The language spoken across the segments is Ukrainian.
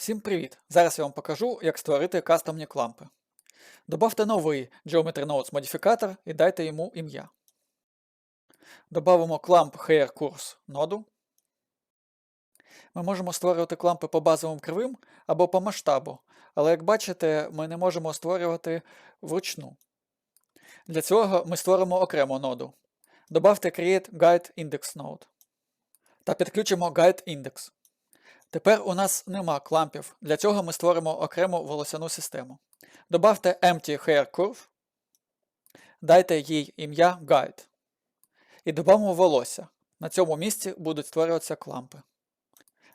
Всім привіт! Зараз я вам покажу, як створити кастомні клампи. Добавте новий Geometry Nodes модифікатор і дайте йому ім'я. Добавимо Clamp Hair Course ноду. Ми можемо створювати клампи по базовим кривим або по масштабу, але як бачите, ми не можемо створювати вручну. Для цього ми створимо окрему ноду. Добавте Create Guide Index Node та підключимо Guide Index. Тепер у нас нема клампів. Для цього ми створимо окрему волосяну систему. Добавте Empty Hair Curve, дайте їй ім'я Guide. І додамо волосся. На цьому місці будуть створюватися клампи.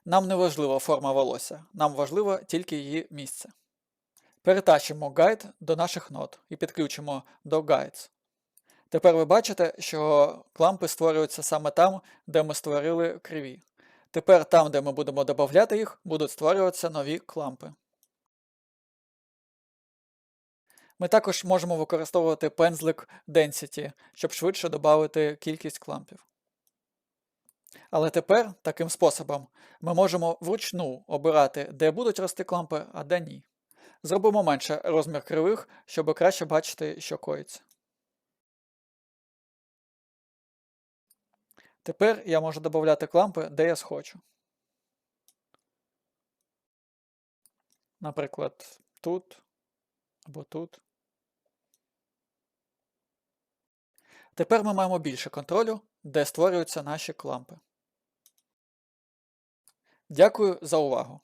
Нам не важлива форма волосся, нам важливо тільки її місце. Перетащимо Guide до наших нод і підключимо до Guides. Тепер ви бачите, що клампи створюються саме там, де ми створили криві. Тепер там, де ми будемо додавати їх, будуть створюватися нові клампи. Ми також можемо використовувати пензлик Density, щоб швидше додати кількість клампів. Але тепер, таким способом, ми можемо вручну обирати, де будуть рости клампи, а де ні. Зробимо менше розмір кривих, щоб краще бачити, що коїться. Тепер я можу додати клампи, де я схочу. Наприклад, тут або тут. Тепер ми маємо більше контролю, де створюються наші клампи. Дякую за увагу!